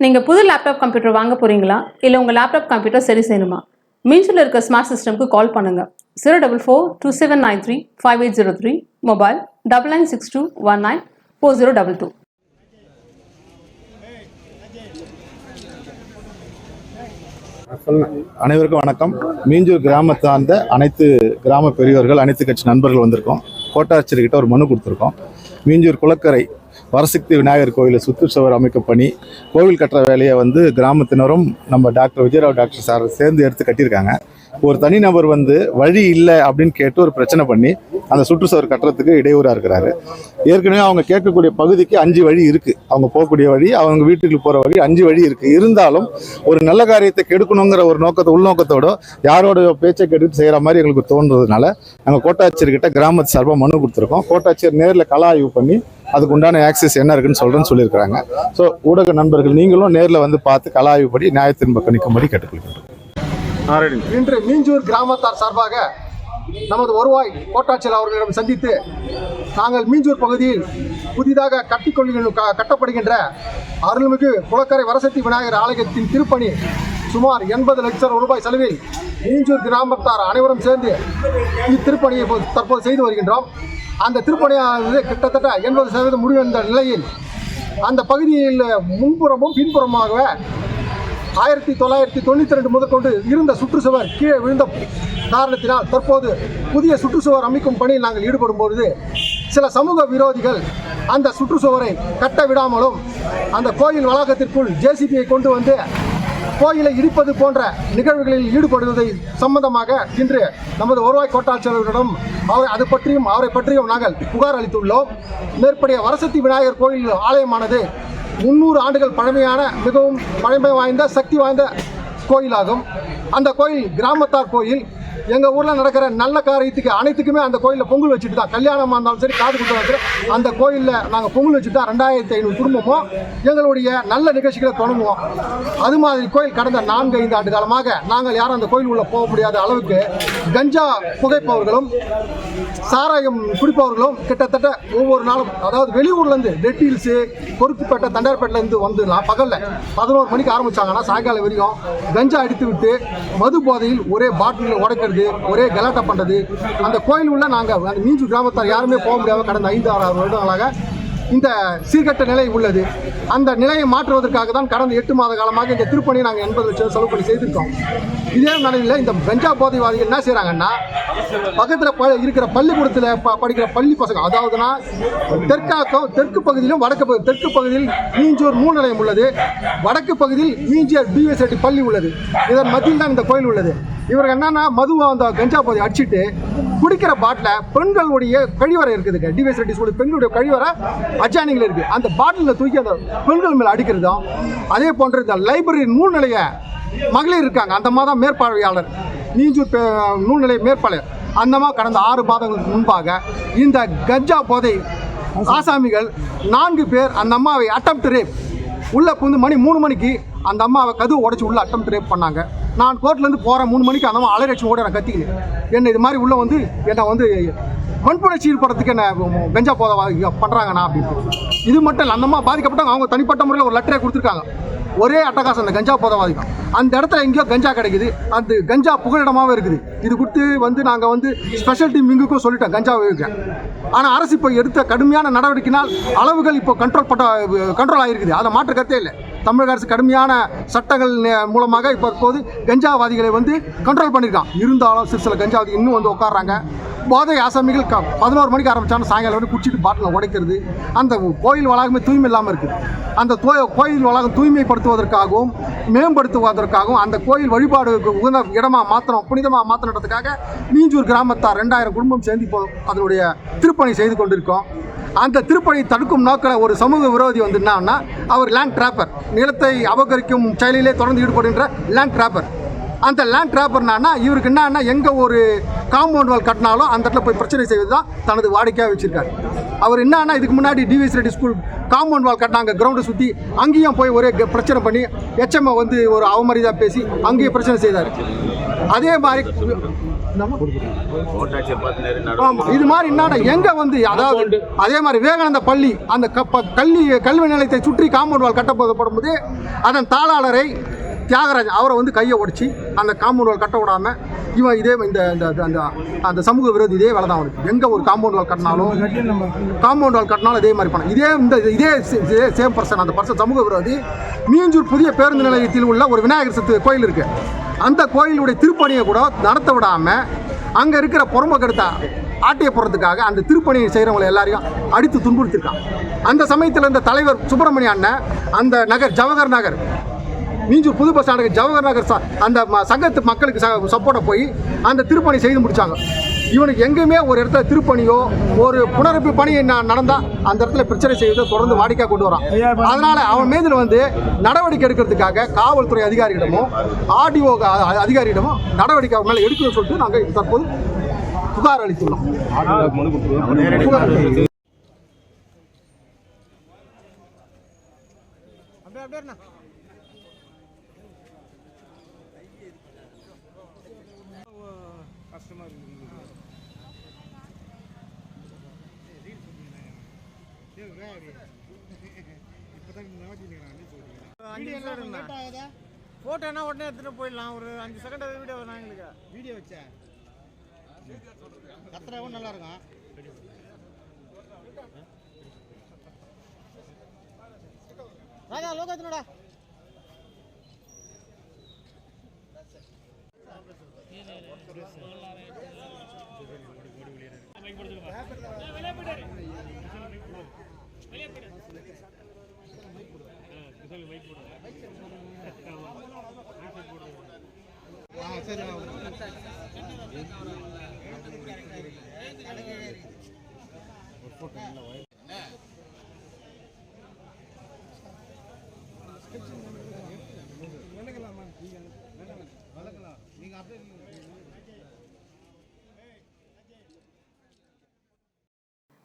நீங்கள் புது laptop computer வாங்க போகிறீங்களா இல்லை உங்கள் லேப்டாப் கம்ப்யூட்டர் சரி செய்யணுமா? மீன்ஸில் இருக்க ஸ்மார்ட் சிஸ்டம்க்கு கால் பண்ணுங்கள் zero double four two seven nine three five eight zero three mobile double nine six two one nine four zero double two அனைவருக்கும் வணக்கம். மீஞ்சூர் கிராமத்தை சார்ந்த அனைத்து கிராம பெரியவர்கள் அனைத்து கட்சி நண்பர்கள் வந்திருக்கோம். கோட்டாட்சியர்கிட்ட ஒரு மனு கொடுத்துருக்கோம். மீஞ்சூர் குளக்கரை வரசக்தி விநாயகர் கோயிலை சுற்றுச்சுவர் அமைக்கும் பணி கோவில் கட்டுற வேலையை வந்து கிராமத்தினரும் நம்ம டாக்டர் விஜயராவ் டாக்டர் சார் சேர்ந்து எடுத்து கட்டியிருக்காங்க. ஒரு தனிநபர் வந்து வழி இல்லை அப்படின்னு கேட்டு ஒரு பிரச்சனை பண்ணி அந்த சுற்றுச்சுவர் கட்டுறதுக்கு இடையூறாக இருக்கிறாரு. ஏற்கனவே அவங்க கேட்கக்கூடிய பகுதிக்கு அஞ்சு வழி இருக்குது அவங்க போகக்கூடிய வழி அவங்க வீட்டுக்கு போகிற வழி அஞ்சு வழி இருக்குது இருந்தாலும் ஒரு நல்ல காரியத்தை கெடுக்கணுங்கிற ஒரு நோக்கத்தை உள்நோக்கத்தோட யாரோட பேச்சை கெடுத்து செய்கிற மாதிரி எங்களுக்கு தோன்றதுனால நாங்கள் கோட்டாட்சியர்கிட்ட கிராமத்து சார்பாக மனு கொடுத்துருக்கோம். கோட்டாட்சியர் நேரில் கலாய்வு ஆய்வு பண்ணி அதுக்கு உண்டான ஆக்சஸ் என்ன இருக்குன்னு சொல்கிறேன்னு சொல்லியிருக்கிறாங்க. ஸோ ஊடக நண்பர்கள் நீங்களும் நேரில் வந்து பார்த்து கள ஆய்வுப்படி நியாயத்தின் பக்கம் நிற்கும்படி கேட்டுக்கொள்கிறோம் இன்று மீஞ்சூர் கிராமத்தார் சார்பாக நமது வருவாய் கோட்டாட்சியர் அவர்களிடம் சந்தித்து நாங்கள் மீஞ்சூர் பகுதியில் புதிதாக கட்டிக்கொள்கின்ற க- கட்டப்படுகின்ற அருள்மிகு குளக்கரை வரசக்தி விநாயகர் ஆலயத்தின் திருப்பணி சுமார் எண்பது லட்சம் ரூபாய் செலவில் மீஞ்சூர் கிராமத்தார் அனைவரும் சேர்ந்து இத்திருப்பணியை தற்போது செய்து வருகின்றோம். அந்த திருப்பணியானது கிட்டத்தட்ட எண்பது சதவீதம் முடிவடைந்த நிலையில் அந்த பகுதியில் முன்புறமும் பின்புறமாக ஆயிரத்தி தொள்ளாயிரத்தி தொண்ணூற்றி ரெண்டு முதற்கொண்டு இருந்த சுற்றுச்சுவர் கீழே விழுந்த காரணத்தினால் தற்போது புதிய சுற்றுச்சுவர் அமைக்கும் பணியில் நாங்கள் ஈடுபடும் பொழுது சில சமூக விரோதிகள் அந்த சுற்றுச்சுவரை கட்ட விடாமலும் அந்த கோயில் வளாகத்திற்குள் ஜேசிபியை கொண்டு வந்து கோயிலை இடிப்பது போன்ற நிகழ்வுகளில் ஈடுபடுவதை சம்பந்தமாக இன்று நமது வருவாய் கோட்டாட்சியர்களிடம் அவர் அது பற்றியும் அவரை பற்றியும் நாங்கள் புகார் அளித்துள்ளோம். மேற்படிய வரசக்தி விநாயகர் கோயில் ஆலயமானது முன்னூறு ஆண்டுகள் பழமையான மிகவும் பழமை வாய்ந்த சக்தி வாய்ந்த கோயிலாகும். அந்த கோயில் கிராமத்தார் கோயில் எங்கள் ஊரில் நடக்கிற நல்ல காரியத்துக்கு அனைத்துக்குமே அந்த கோயிலில் பொங்கல் வச்சுட்டு தான் கல்யாணமாக இருந்தாலும் சரி காது குத்தம் அந்த கோயிலில் நாங்கள் பொங்கல் வச்சுட்டு தான் ரெண்டாயிரத்தி ஐநூறு குடும்பமும் எங்களுடைய நல்ல நிகழ்ச்சிகளை தொடங்குவோம். அது மாதிரி கோயில் கடந்த நான்கு ஐந்து ஆண்டு காலமாக நாங்கள் யாரும் அந்த கோயில் உள்ள போக முடியாத அளவுக்கு கஞ்சா புகைப்பவர்களும் சாராயம் குடிப்பவர்களும் கிட்டத்தட்ட ஒவ்வொரு நாளும் அதாவது வெளியூர்லேருந்து ரெட் ஹில்ஸு பொறுப்புப்பேட்டை தண்டார்பேட்டிலேருந்து வந்து நான் பகலில் பதினோரு மணிக்கு ஆரம்பிச்சாங்கன்னா சாயங்காலம் வரைக்கும் கஞ்சா அடித்து விட்டு மது போதையில் ஒரே பாட்டிலில் கேட்கறது ஒரே கலாட்டா பண்ணுறது அந்த கோயில் உள்ள நாங்கள் அந்த மீஞ்சு கிராமத்தார் யாருமே போக முடியாமல் கடந்த ஐந்து ஆறு வருடங்களாக இந்த சீர்கட்ட நிலை உள்ளது. அந்த நிலையை மாற்றுவதற்காக தான் கடந்த எட்டு மாத காலமாக இந்த திருப்பணியை நாங்கள் எண்பது லட்சம் செலவு பண்ணி செய்திருக்கோம். இதே நிலையில் இந்த பெஞ்சா போதைவாதிகள் என்ன செய்கிறாங்கன்னா பக்கத்தில் ப இருக்கிற பள்ளிக்கூடத்தில் ப படிக்கிற பள்ளி பசங்க அதாவதுனா தெற்காக்கம் தெற்கு பகுதியிலும் வடக்கு பகுதி தெற்கு பகுதியில் மீஞ்சூர் மூணு நிலையம் உள்ளது. வடக்கு பகுதியில் ஈஞ்சியர் பிஎஸ்ஐடி பள்ளி உள்ளது. இதன் மத்தியில் தான் இந்த கோயில் உள்ளது. இவருக்கு என்னன்னா மதுவை அந்த கஞ்சா போதை அடிச்சுட்டு குடிக்கிற பாட்டில் பெண்களுடைய கழிவறை இருக்குதுங்க. டிவைஸ் ரெட்டி ஸ்கூல் பெண்களுடைய கழிவறை அச்சானிகள் இருக்கு. அந்த பாட்டிலில் தூக்கி அந்த பெண்கள் மேலே அடிக்கிறதும் அதே போன்ற இந்த லைப்ரரி நூல் நிலைய மகளிர் இருக்காங்க. அந்த மாதம் மேற்பார்வையாளர். நீஞ்சூர் பே- நூல் நிலைய மேற்பாளர் அந்த மாதிரி கடந்த ஆறு மாதங்களுக்கு முன்பாக இந்த கஞ்சா போதை ஆசாமிகள் நான்கு பேர் அந்த அம்மாவை அட்டம் ரேப் உள்ளே புந்து மணி மூணு மணிக்கு அந்த அம்மாவை கதவு உடச்சி உள்ள அட்டம் ரேப் பண்ணாங்க. நான் கோர்ட்லேருந்து போகிறேன் மூணு மணிக்கு அந்த அம்மா அலைரட்சி ஓட நான் கத்திக்கினேன் என்ன இது மாதிரி உள்ளே வந்து என்னை வந்து வன்புணர்ச்சி ஈடுபடுறதுக்கு என்ன கஞ்சா போத பண்ணுறாங்கண்ணா அப்படின்னு இது மட்டும் இல்லை அந்த பாதிக்கப்பட்டவங்க அவங்க தனிப்பட்ட முறையில் ஒரு லெட்டரே கொடுத்துருக்காங்க. ஒரே அட்டகாசம் அந்த கஞ்சா போதவாதிக்கும் அந்த இடத்துல எங்கேயோ கஞ்சா கிடைக்குது. அந்த கஞ்சா புகலிடமாகவும் இருக்குது. இது கொடுத்து வந்து நாங்கள் வந்து ஸ்பெஷல் டீம் இங்குக்கும் சொல்லிட்டோம் கஞ்சா வைக்க ஆனால் அரசு இப்போ எடுத்த கடுமையான நடவடிக்கையினால் அளவுகள் இப்போ கண்ட்ரோல் பட்ட கண்ட்ரோல் ஆகிருக்குது அதை மாற்று கருத்தே இல்லை. தமிழக அரசு கடுமையான சட்டங்கள் மூலமாக இப்போ இப்போது கஞ்சாவாதிகளை வந்து கண்ட்ரோல் பண்ணியிருக்கான் இருந்தாலும் சிறு சில கஞ்சாவாதி இன்னும் வந்து உட்காடுறாங்க போதை ஆசாமிகள் க பதினோரு மணிக்கு ஆரம்பித்தாலும் சாயங்காலம் வந்து குடிச்சிட்டு பாட்டில் உடைக்கிறது. அந்த கோயில் வளாகமே தூய்மை இல்லாமல் இருக்குது அந்த தோ கோயில் வளாகம் தூய்மைப்படுத்துவதற்காகவும் மேம்படுத்துவதற்காகவும் அந்த கோயில் வழிபாடு உகந்த இடமாக மாற்றணும் புனிதமாக மாற்றணுன்றதுக்காக மீஞ்சூர் கிராமத்தார் ரெண்டாயிரம் குடும்பம் சேர்ந்து இப்போ அதனுடைய திருப்பணி செய்து கொண்டிருக்கோம். அந்த திருப்பணியை தடுக்கும் நோக்கில் ஒரு சமூக விரோதி வந்து என்னன்னா அவர் லேண்ட் டிராப்பர் நிலத்தை அபகரிக்கும் செயலிலே தொடர்ந்து ஈடுபடுகின்ற லேண்ட் டிராப்பர் அந்த லேண்ட் டிராப்பர்னா இவருக்கு என்னன்னா எங்கே ஒரு காம்பவுண்ட் வால் கட்டினாலும் அந்த இடத்துல போய் பிரச்சனை செய்வது தான் தனது வாடிக்கையாக வச்சுருக்காரு. அவர் என்னன்னா இதுக்கு முன்னாடி TVS Reddy school compound wall கட்டினாங்க கிரவுண்டை சுற்றி அங்கேயும் போய் ஒரே க- பிரச்சனை பண்ணி எச்எம்ஐ வந்து ஒரு அவமரியாதை பேசி அங்கேயே பிரச்சனை செய்தார். அதே மாதிரி இது மாதிரி என்னடா எங்க வந்து அதாவது அதே மாதிரி விவேகானந்த பள்ளி அந்த கப்ப- கல்வி கல்வி நிலையத்தை சுற்றி காம்பவுண்ட் வால் கட்டப்படும் போது அதன் தாளாளரை தியாகராஜன் அவரை வந்து கையை உடச்சி அந்த காம்பவுண்ட் வால் கட்ட விடாம இவன் இதே இந்த அந்த அந்த சமூக விரோதி இதே வேலை தான் அவனுக்கு. எங்கே ஒரு காம்பவுண்ட் வால் கட்டினாலும் காம்பவுண்ட் வால் கட்டினாலும் இதே மாதிரி பண்ண இதே இந்த இதே இதே சேம் பர்சன் அந்த பர்சன் சமூக விரோதி. மீஞ்சூர் புதிய பேருந்து நிலையத்தில் உள்ள ஒரு விநாயகர் சத்து கோயில் இருக்குது அந்த கோயிலுடைய திருப்பணியை கூட நடத்த விடாமல் அங்கே இருக்கிற பொறுமக்கெடுத்த ஆட்டிய போடுறதுக்காக அந்த திருப்பணியை செய்கிறவங்களை எல்லாரையும் அடித்து துன்புறுத்திருக்கான். அந்த சமயத்தில் இந்த தலைவர் சுப்பிரமணிய அண்ணன் அந்த நகர் ஜவஹர் நகர் மீஞ்சூர் புது பஸ் ஸ்டாண்டுக்கு ஜவஹர் நகர் அந்த சங்கத்து மக்களுக்கு சப்போர்ட்டை போய் அந்த திருப்பணி செய்து முடித்தாங்க இவனுக்கு எங்கேயுமே ஒரு இடத்துல திருப்பணியோ ஒரு புனரமைப்பு பணி ந- நடந்தா அந்த இடத்துல பிரச்சனை செய்வதை தொடர்ந்து வாடிக்கை கொண்டு வரான். அதனால அவன் மீதுல வந்து நடவடிக்கை எடுக்கிறதுக்காக காவல்துறை அதிகாரியிடமும் ஆர்டிஓ அதிகாரியிடமும் நடவடிக்கை அவர் மேலே எடுக்கணும்னு சொல்லிட்டு நாங்கள் தற்போது புகார் அளித்துள்ளோம். புகார் போட்டோன்னா உடனே எடுத்துட்டு போயிடலாம். ஒரு அஞ்சு செகண்ட் வீடியோ வரும் எங்களுக்கு. வீடியோ வச்சேன் கத்துறவும் நல்லா இருக்கும். ராஜா லோகத்தினடா ஆ சரி